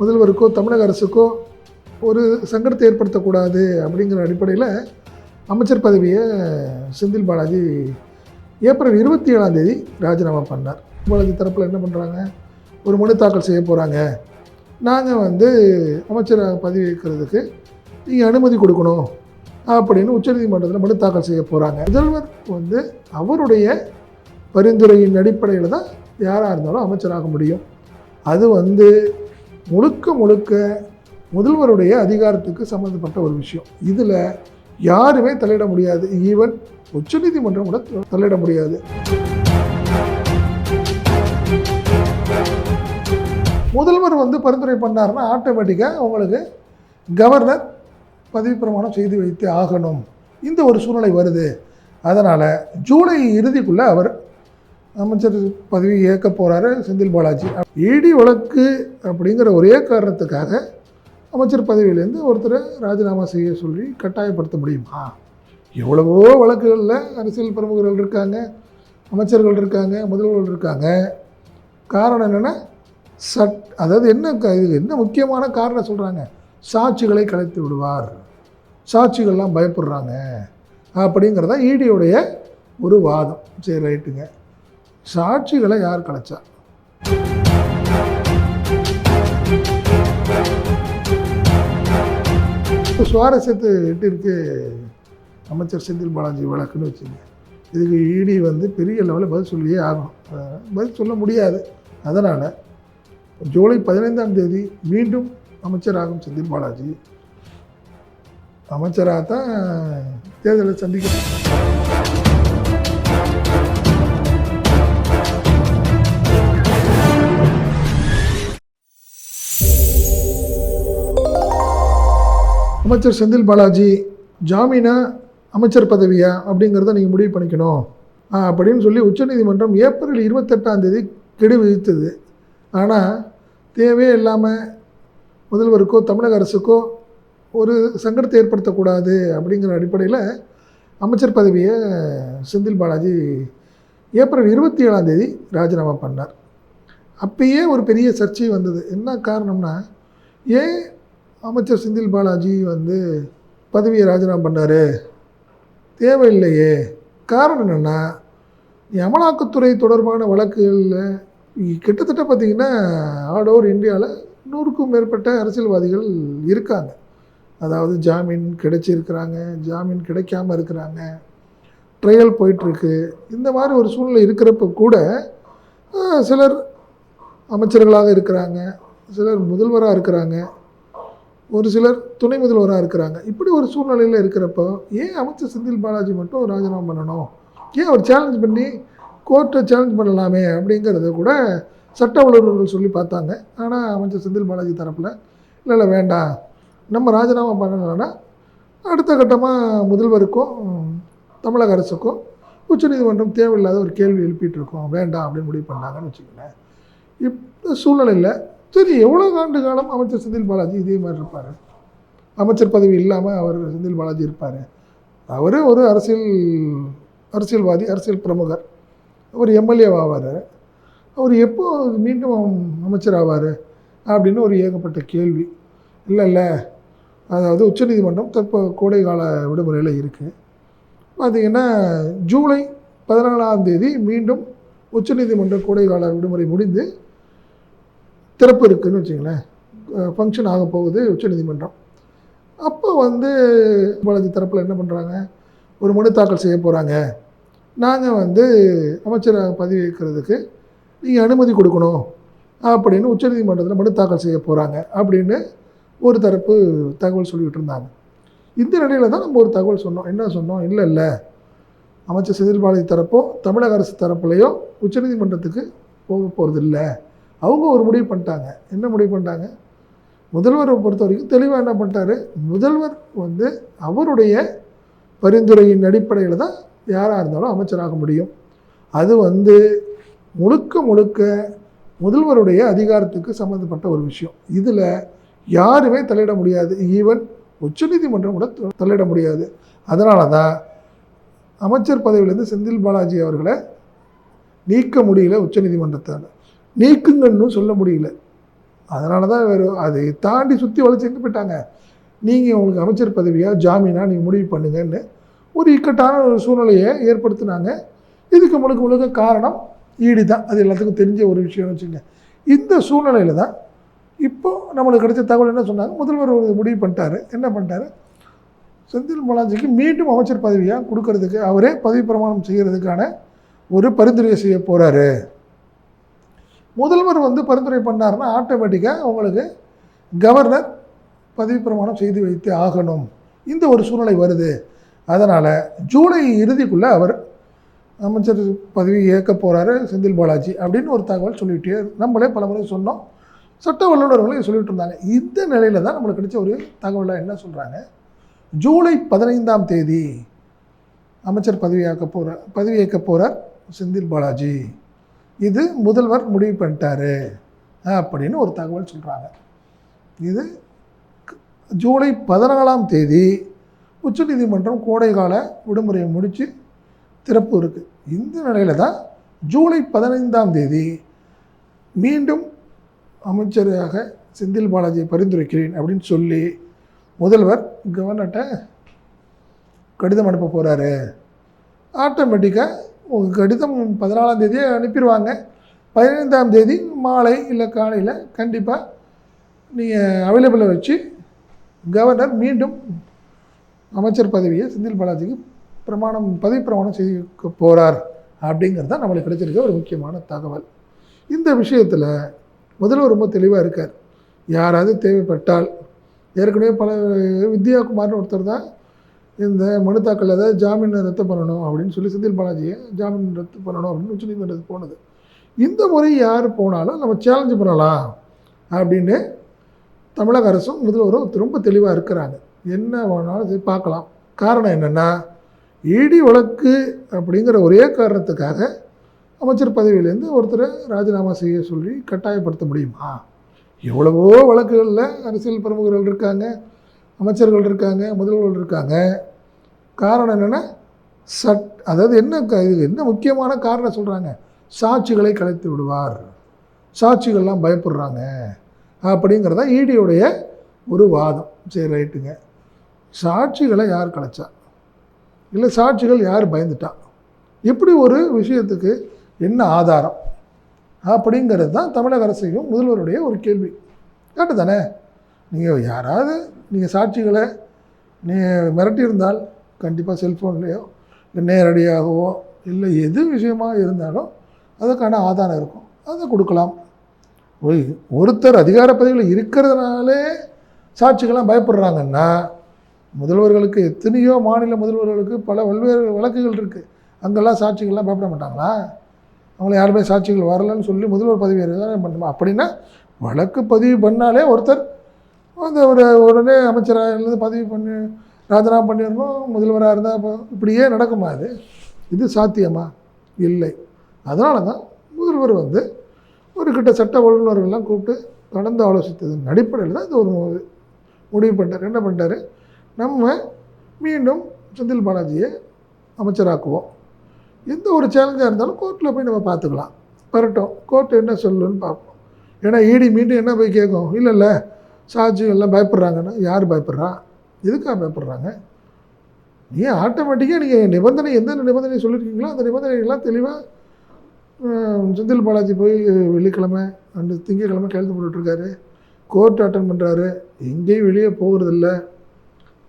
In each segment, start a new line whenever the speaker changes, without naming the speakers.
முதல்வருக்கோ தமிழக அரசுக்கோ ஒரு சங்கடத்தை ஏற்படுத்தக்கூடாது அப்படிங்கிற அடிப்படையில் அமைச்சர் பதவியை செந்தில் பாலாஜி ஏப்ரல் இருபத்தி ஏழாம் தேதி ராஜினாமா பண்ணார். பாலாஜி தரப்பில் என்ன பண்ணுறாங்க ஒரு மனு தாக்கல் செய்ய போகிறாங்க நாங்கள் வந்து அமைச்சர் பதவி வைக்கிறதுக்கு நீங்கள் அனுமதி கொடுக்கணும் அப்படின்னு உச்சநீதிமன்றத்தில் மனு தாக்கல் செய்ய போகிறாங்க முதல்வர் வந்து அவருடைய பரிந்துரையின் அடிப்படையில் தான் யாராக இருந்தாலும் அமைச்சராக முடியும். அது வந்து முழுக்க முழுக்க முதல்வருடைய அதிகாரத்துக்கு சம்மந்தப்பட்ட ஒரு விஷயம். இதில் யாருமே தலையிட முடியாது. ஈவன் உச்சநீதிமன்றம் கூட தலையிட முடியாது. முதல்வர் வந்து பரிந்துரை பண்ணார்னா ஆட்டோமேட்டிக்காக உங்களுக்கு கவர்னர் பதவி பிரமாணம் செய்து வைத்து ஆகணும். இந்த ஒரு சூழ்நிலை வருது. அதனால் ஜூலை இறுதிக்குள்ளே அவர் அமைச்சர் பதவி ஏற்க போகிறாரு செந்தில் பாலாஜி. இடி வழக்கு அப்படிங்கிற ஒரே காரணத்துக்காக அமைச்சர் பதவியிலேருந்து ஒருத்தரை ராஜினாமா செய்ய சொல்லி கட்டாயப்படுத்த முடியுமா? எவ்வளவோ வழக்குகளில் அரசியல் பிரமுகர்கள் இருக்காங்க அமைச்சர்கள் இருக்காங்க முதல்வர்கள் இருக்காங்க. காரணம் என்னென்னா சட் அதாவது என்ன க- இது என்ன முக்கியமான காரணம் சொல்கிறாங்க சாட்சிகளை கலைத்து விடுவார். சாட்சிகள்லாம் பயப்படுறாங்க. அப்படிங்கிறதான் ஈடியோடைய ஒரு வாதம். சரி ரைட்டுங்க. சாட்சிகளை யார் கலைச்சா? இப்போ சுவாரஸ்யத்தை எட்டு இருக்கு அமைச்சர் செந்தில் பாலாஜி வழக்குன்னு வச்சுங்க இதுக்கு இடி வந்து பெரிய லெவலில் பதில் சொல்லியே ஆகணும். பதில் சொல்ல முடியாது. அதனால் ஜூலை பதினைந்தாம் தேதி மீண்டும் அமைச்சராகும் செந்தில் பாலாஜி. அமைச்சராக தான் தேர்தலை சந்திக்கணும் அமைச்சர் செந்தில் பாலாஜி ஜாமீனா அமைச்சர் பதவியா? அப்படிங்கிறத நீங்கள் முடிவு பண்ணிக்கணும். அப்படின்னு சொல்லி உச்சநீதிமன்றம் ஏப்ரல் இருபத்தெட்டாம் தேதி கெடு விதித்தது. ஆனால் தேவையே இல்லாமல் முதல்வருக்கோ தமிழக அரசுக்கோ ஒரு சங்கடத்தை ஏற்படுத்தக்கூடாது அப்படிங்கிற அடிப்படையில் அமைச்சர் பதவியை செந்தில் பாலாஜி ஏப்ரல் இருபத்தி ஏழாம் தேதி ராஜினாமா பண்ணார். அப்பயே ஒரு பெரிய சர்ச்சை வந்தது. என்ன காரணம்னா ஏன் அமைச்சர் செந்தில் பாலாஜி வந்து பதவியை ராஜினாமா பண்ணார். தேவையில்லையே. காரணம் என்னென்னா அமலாக்கத்துறை தொடர்பான வழக்குகளில் கிட்டத்தட்ட பார்த்திங்கன்னா ஆல் ஓவர் இந்தியாவில் நூறுக்கும் மேற்பட்ட அரசியல்வாதிகள் இருக்காங்க. அதாவது ஜாமீன் கிடைச்சிருக்கிறாங்க ஜாமீன் கிடைக்காம இருக்கிறாங்க ட்ரையல் போயிட்டுருக்கு. இந்த மாதிரி ஒரு சூழ்நிலை இருக்கிறப்ப கூட சிலர் அமைச்சர்களாக இருக்கிறாங்க சிலர் முதல்வராக இருக்கிறாங்க. ஒரு சிலர் துணை முதல்வராக இருக்கிறாங்க. இப்படி ஒரு சூழ்நிலையில் இருக்கிறப்போ ஏன் அமைச்சர் செந்தில் பாலாஜி மட்டும் ராஜினாமா பண்ணணும்? ஏன் அவர் சேலஞ்ச் பண்ணி கோர்ட்டை சேலஞ்ச் பண்ணலாமே அப்படிங்கிறத கூட சட்ட வல்லுநர்கள் சொல்லி பார்த்தாங்க. ஆனால் அமைச்சர் செந்தில் பாலாஜி தரப்பில் இல்லை இல்லை வேண்டாம். நம்ம ராஜினாமா பண்ணலைன்னா அடுத்த கட்டமாக முதல்வருக்கும் தமிழக அரசுக்கும் உச்சநீதிமன்றம் தேவையில்லாத ஒரு கேள்வி எழுப்பிட்டு இருக்கோம். வேண்டாம் அப்படின்னு முடிவு பண்ணாங்கன்னு வச்சுக்கோங்களேன். இப்போ சூழ்நிலையில் சரி எவ்வளோ ஆண்டு காலம் அமைச்சர் செந்தில் பாலாஜி இதே மாதிரி இருப்பார்? அமைச்சர் பதவி இல்லாமல் அவர் செந்தில் பாலாஜி இருப்பார். அவர் ஒரு அரசியல் அரசியல்வாதி அரசியல் பிரமுகர். அவர் எம்எல்ஏ ஆவார். அவர் எப்போ மீண்டும் அமைச்சர் ஆவார் அப்படின்னு ஒரு ஏகப்பட்ட கேள்வி. இல்லை இல்லை. அதாவது உச்சநீதிமன்றம் தற்போ கோடை கால விடுமுறையில் இருக்குது பார்த்திங்கன்னா ஜூலை பதினாலாம் தேதி மீண்டும் உச்சநீதிமன்ற கோடைகால விடுமுறை முடிந்து திறப்பு இருக்குதுன்னு வச்சுங்களேன் ஃபங்க்ஷன் ஆக போகுது உச்சநீதிமன்றம். அப்போ வந்து பாலாஜி தரப்பில் என்ன பண்ணுறாங்க ஒரு மனு தாக்கல் செய்ய போகிறாங்க நாங்கள் வந்து அமைச்சர் பதவி வைக்கிறதுக்கு நீங்கள் அனுமதி கொடுக்கணும் அப்படின்னு உச்சநீதிமன்றத்தில் மனு தாக்கல் செய்ய போகிறாங்க அப்படின்னு ஒரு தரப்பு தகவல் சொல்லிகிட்டு இருந்தாங்க. இந்த நிலையில் தான் நம்ம ஒரு தகவல் சொன்னோம். என்ன சொன்னோம்? இல்லை இல்லை. அமைச்சர் செந்தில் தரப்போ தமிழக அரசு தரப்புலையோ உச்சநீதிமன்றத்துக்கு போக போகிறது இல்லை அவங்க ஒரு முடிவு பண்ணிட்டாங்க. என்ன முடிவு பண்ணிட்டாங்க? முதல்வரை பொறுத்த வரைக்கும் தெளிவாக என்ன பண்ணிட்டாரு? முதல்வர் வந்து அவருடைய பரிந்துரையின் அடிப்படையில் தான் யாராக இருந்தாலும் அமைச்சராக முடியும். அது வந்து முழுக்க முழுக்க முதல்வருடைய அதிகாரத்துக்கு சம்மந்தப்பட்ட ஒரு விஷயம். இதில் யாருமே தலையிட முடியாது. ஈவன் உச்சநீதிமன்றம் கூட தலையிட முடியாது. அதனால தான் அமைச்சர் பதவியிலேருந்து செந்தில் பாலாஜி அவர்களை நீக்க முடியல உச்சநீதிமன்றத்தால். நீக்குங்கன்னு சொல்ல முடியல. அதனால தான் வேறு அதை தாண்டி சுற்றி வளைச்சு எங்கே போயிட்டாங்க? நீங்கள் உங்களுக்கு அமைச்சர் பதவியாக ஜாமீனாக நீங்கள் முடிவு பண்ணுங்கன்னு ஒரு இக்கட்டான ஒரு சூழ்நிலையை ஏற்படுத்தினாங்க. இதுக்கு முழுக்க முழுக்க காரணம் ஈடி தான். அது எல்லாத்துக்கும் தெரிஞ்ச ஒரு விஷயம்னு வச்சுங்க இந்த சூழ்நிலையில் தான் இப்போ நம்மளுக்கு கிடைச்ச தகவல் என்ன சொன்னாங்க? முதல்வர் ஒரு முடிவு பண்ணிட்டாரு. என்ன பண்ணிட்டாரு? செந்தில் பாலாஜிக்கு மீண்டும் அமைச்சர் பதவியாக கொடுக்கறதுக்கு அவரே பதவி பிரமாணம் செய்கிறதுக்கான ஒரு பரிந்துரையை செய்ய போகிறாரு முதல்வர் வந்து பரிந்துரை பண்ணாருன்னா ஆட்டோமேட்டிக்காக உங்களுக்கு கவர்னர் பதவி பிரமாணம் செய்து வைத்து ஆகணும். இந்த ஒரு சூழ்நிலை வருது. அதனால் ஜூலை இறுதிக்குள்ளே அவர் அமைச்சர் பதவி ஏற்க போகிறாரு செந்தில் பாலாஜி அப்படின்னு ஒரு தகவல் சொல்லிகிட்டே நம்மளே பல முறை சொன்னோம். சட்ட வல்லுநர்களும் சொல்லிட்டு இருந்தாங்க. இந்த நிலையில் தான் நம்மளுக்கு கிடைச்ச ஒரு தகவலாக என்ன சொல்கிறாங்க ஜூலை பதினைந்தாம் தேதி அமைச்சர் பதவியாக்க போகிற பதவியேற்க போகிறார் செந்தில் பாலாஜி. இது முதல்வர் முடிவு பண்ணிட்டாரு அப்படின்னு ஒரு தகவல் சொல்கிறாங்க இது ஜூலை பதினாலாம் தேதி உச்சநீதிமன்றம் கோடைகால விடுமுறையை முடித்து திறப்பு இருக்குது இந்த நிலையில் தான் ஜூலை பதினைந்தாம் தேதி மீண்டும் அமைச்சராக செந்தில் பாலாஜியை பரிந்துரைக்கிறேன் அப்படின்னு சொல்லி முதல்வர் கவர்னர்கிட்ட கடிதம் அனுப்ப போகிறாரு ஆட்டோமேட்டிக்காக உங்கள் கடிதம் பதினாலாம் தேதியே அனுப்பிடுவாங்க. பதினைந்தாம் தேதி மாலை இல்லை காலையில் கண்டிப்பாக நீங்கள் அவைலபிளை வச்சு கவர்னர் மீண்டும் அமைச்சர் பதவியை செந்தில் பாலாஜிக்கு பிரமாணம் பதவி பிரமாணம் செய்ய போகிறார் அப்படிங்கிறது தான் நம்மளுக்கு கிடைச்சிருக்க ஒரு முக்கியமான தகவல். இந்த விஷயத்தில் முதல்வர் ரொம்ப தெளிவாக இருக்கார். யாராவது தேவைப்பட்டால் ஏற்கனவே பல வித்யாகுமார்னு ஒருத்தர் தான் இந்த மனு தாக்கல் ஏதாவது ஜாமீன் ரத்து பண்ணணும் அப்படின்னு சொல்லி செந்தில் பாலாஜியை ஜாமீன் ரத்து பண்ணணும் அப்படின்னு உச்சநீதிமன்றத்துக்கு போனது. இந்த முறை யார் போனாலும் நம்ம சேலஞ்சு பண்ணலாம் அப்படின்னு தமிழக அரசும் முதல்வரும் ரொம்ப தெளிவாக இருக்கிறாங்க. என்ன வேணாலும் சரி பார்க்கலாம். காரணம் என்னென்னா இடி வழக்கு அப்படிங்கிற ஒரே காரணத்துக்காக அமைச்சர் பதவியிலேருந்து ஒருத்தரை ராஜினாமா செய்ய சொல்லி கட்டாயப்படுத்த முடியுமா? எவ்வளவோ வழக்குகளில் அரசியல் பிரமுகர்கள் இருக்காங்க. அமைச்சர்கள் இருக்காங்க முதல்வர்கள் இருக்காங்க. காரணம் என்னென்னா சட் அதாவது என்ன க- இது என்ன முக்கியமான காரணம் சொல்கிறாங்க சாட்சிகளை கலைத்து விடுவார். சாட்சிகள்லாம் பயப்படுறாங்க. அப்படிங்கிறத ஈடியுடைய ஒரு வாதம். சரி ரைட்டுங்க. சாட்சிகளை யார் கலைச்சா? இல்லை சாட்சிகள் யார் பயந்துட்டா? இப்படி ஒரு விஷயத்துக்கு என்ன ஆதாரம்? அப்படிங்கிறது தான் தமிழக அரசையும் முதல்வருடைய ஒரு கேள்வி. கேட்டு தானே நீங்கள் யாராவது நீங்கள் சாட்சிகளை நீ மிரட்டியிருந்தால் கண்டிப்பாக செல்ஃபோன்லேயோ இல்லை நேரடியாகவோ இல்லை எது விஷயமாக இருந்தாலும் அதுக்கான ஆதாரம் இருக்கும். அதை கொடுக்கலாம். ஒருத்தர் அதிகார பதவியில் இருக்கிறதுனாலே சாட்சிகள்லாம் பயப்படுறாங்கன்னா முதல்வர்களுக்கு எத்தனையோ மாநில முதல்வர்களுக்கு பல பல்வேறு வழக்குகள் இருக்குது அங்கெல்லாம் சாட்சிகள்லாம் பயப்பட மாட்டாங்களா? அவங்கள யாருமே சாட்சிகள் வரலன்னு சொல்லி முதல்வர் பதவி பண்ணுமா? அப்படின்னா வழக்கு பதிவு பண்ணாலே ஒருத்தர் அந்த ஒரு உடனே அமைச்சராக இருந்து பதவி பண்ணி ராஜினாமா பண்ணிடணும். முதல்வராக இருந்தால் இப்போ இப்படியே நடக்குமா அது இது சாத்தியமா? இல்லை. அதனால தான் முதல்வர் வந்து ஒரு கிட்ட சட்ட வல்லுநர்கள்லாம் கூப்பிட்டு கலந்து ஆலோசித்ததன் அடிப்படையில் தான் இது ஒரு முடிவு பண்ணிட்டார். என்ன பண்ணிட்டாரு? நம்ம மீண்டும் செந்தில் பாலாஜியை அமைச்சராக்குவோம். எந்த ஒரு சேலஞ்சாக இருந்தாலும் கோர்ட்டில் போய் நம்ம பார்த்துக்கலாம். வரட்டும். கோர்ட்டு என்ன சொல்லுன்னு பார்ப்போம். ஏன்னா ஈடி மீண்டும் என்ன போய் கேட்கும்? இல்லை இல்லை சாட்சிகள் எல்லாம் பயப்படுறாங்கன்னா யார் பயப்படுறா? எதுக்காக பயப்படுறாங்க? நீ ஆட்டோமேட்டிக்காக நீங்கள் நிபந்தனை எந்த நிபந்தனை சொல்லியிருக்கீங்களோ அந்த நிபந்தனைகள்லாம் தெளிவாக செந்தில் பாலாஜி போய் வெள்ளிக்கிழமை அண்டு திங்கக்கிழமை கையெழுத்து போட்டுட்ருக்காரு கோர்ட் அட்டன் பண்ணுறாரு எங்கேயும் வெளியே போகிறதில்ல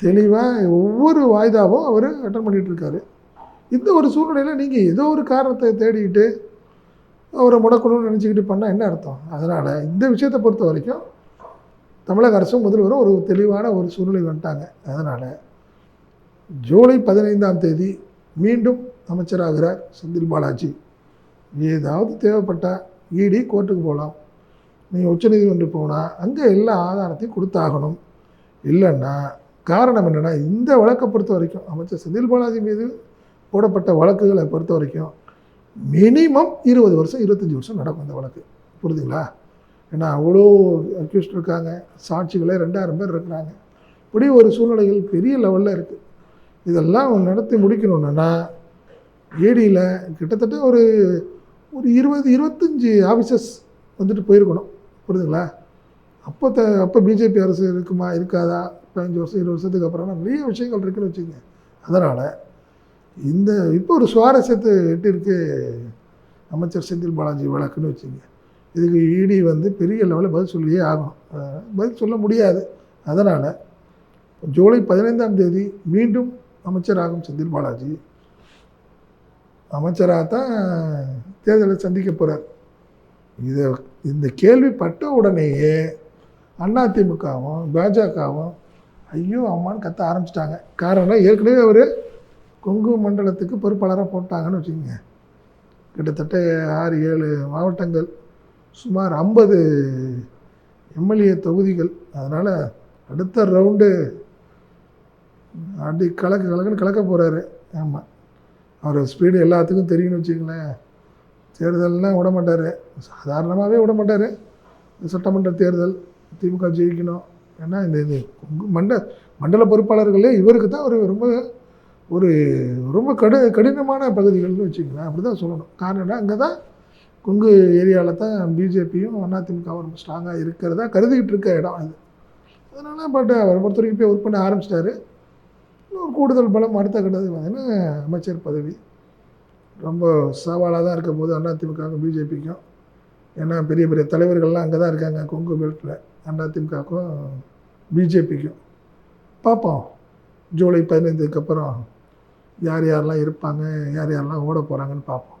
தெளிவாக ஒவ்வொரு வாய்தாவும் அவர் அட்டன் பண்ணிகிட்ருக்காரு இந்த ஒரு சூழ்நிலையில் நீங்கள் ஏதோ ஒரு காரணத்தை தேடிக்கிட்டு அவரை முடக்கணும்னு நினச்சிக்கிட்டு பண்ணால் என்ன அர்த்தம்? அதனால் இந்த விஷயத்தை பொறுத்த வரைக்கும் தமிழக அரசும் முதல்வரும் ஒரு தெளிவான ஒரு சூழ்நிலை வந்துட்டாங்க. அதனால் ஜூலை பதினைந்தாம் தேதி மீண்டும் அமைச்சராகிறார் செந்தில் பாலாஜி. ஏதாவது தேவைப்பட்டால் இடி கோர்ட்டுக்கு போகலாம் நீங்கள் உச்சநீதிமன்றம் போனால் அங்கே எல்லா ஆதாரத்தையும் கொடுத்தாகணும். இல்லைன்னா காரணம் என்னென்னா இந்த வழக்கை பொறுத்த வரைக்கும் அமைச்சர் செந்தில் பாலாஜி மீது போடப்பட்ட வழக்குகளை பொறுத்த வரைக்கும் மினிமம் இருபது வருஷம் இருபத்தஞ்சி வருஷம் நடக்கும் இந்த வழக்கு. புரியுதுங்களா? ஏன்னா அவ்வளோ அக்யூஸ்ட் இருக்காங்க. சாட்சிகளே ரெண்டாயிரம் பேர் இருக்கிறாங்க. இப்படி ஒரு சூழ்நிலைகள் பெரிய லெவலில் இருக்குது இதெல்லாம் நடத்தி முடிக்கணுன்னா ஏடியில் கிட்டத்தட்ட ஒரு ஒரு இருபது இருபத்தஞ்சி ஆஃபீஸர்ஸ் வந்துட்டு போயிருக்கணும். புரியுதுங்களா? அப்போ த அப்போ பிஜேபி அரசு இருக்குமா இருக்காதா? பதினஞ்சு வருஷம் இருபது வருஷத்துக்கு அப்புறம் நிறைய விஷயங்கள் இருக்குன்னு வச்சுக்கோங்க. அதனால் இந்த இப்போ ஒரு சுவாரஸ்யத்தை எட்டிருக்கு அமைச்சர் செந்தில் பாலாஜி வழக்குன்னு வச்சுங்க இதுக்கு இடி வந்து பெரிய லெவலில் பதில் சொல்லியே ஆகணும். பதில் சொல்ல முடியாது. அதனால் ஜூலை பதினைந்தாம் தேதி மீண்டும் அமைச்சராகும் செந்தில் பாலாஜி. அமைச்சராக தான் தேர்தலை சந்திக்க போகிறார் இதை இந்த கேள்விப்பட்ட உடனேயே அதிமுகவும் பாஜகவும் ஐயோ அம்மான்னு கத்த ஆரம்பிச்சிட்டாங்க. காரணம் ஏற்கனவே அவர் கொங்கு மண்டலத்துக்கு பொறுப்பாளராக போட்டாங்கன்னு வச்சுக்கோங்க. கிட்டத்தட்ட ஆறு ஏழு மாவட்டங்கள் சுமார் ஐம்பது எம்எல்ஏ தொகுதிகள். அதனால் அடுத்த ரவுண்டு அப்படி கலக்கு கலக்குன்னு கலக்க போகிறாரு ஆமாம் அவர் ஸ்பீடு எல்லாத்துக்கும் தெரியும்னு வச்சுங்களேன் தேர்தல்லாம் விட மாட்டார். சாதாரணமாகவே விட மாட்டார். சட்டமன்ற தேர்தல் திமுக ஜெயிக்கணும். ஏன்னா இந்த இது மண்ட மண்டல பொறுப்பாளர்களே இவருக்கு தான் ஒரு ரொம்ப ஒரு ரொம்ப கடு கடினமான பகுதிகள்னு வச்சுக்கலாம் அப்படி தான் சொல்லணும். காரணம் அங்கே தான் கொங்கு ஏரியாவில் தான் பிஜேபியும் அதிமுகவும் ரொம்ப ஸ்ட்ராங்காக இருக்கிறதா கருதிக்கிட்டு இருக்க இடம் அது. அதனால் பட் அவரை பொறுத்த வரைக்கும் போய் ஒர்க் பண்ண ஆரம்பிச்சிட்டாரு. இன்னொரு கூடுதல் பலம் அடுத்த கட்டத்துக்கு பார்த்தீங்கன்னா அமைச்சர் பதவி. ரொம்ப சவாலாக தான் இருக்கும் போது அதிமுகவுக்கும் பிஜேபிக்கும் ஏன்னா பெரிய பெரிய தலைவர்கள்லாம் அங்கே தான் இருக்காங்க கொங்கு பெல்ட்டில் அதிமுகவுக்கும் பிஜேபிக்கும் பார்ப்போம். ஜூலை பதினைந்துக்கு அப்புறம் யார் யாரெல்லாம் இருப்பாங்க யார் யாரெல்லாம் ஓட போகிறாங்கன்னு பார்ப்போம்.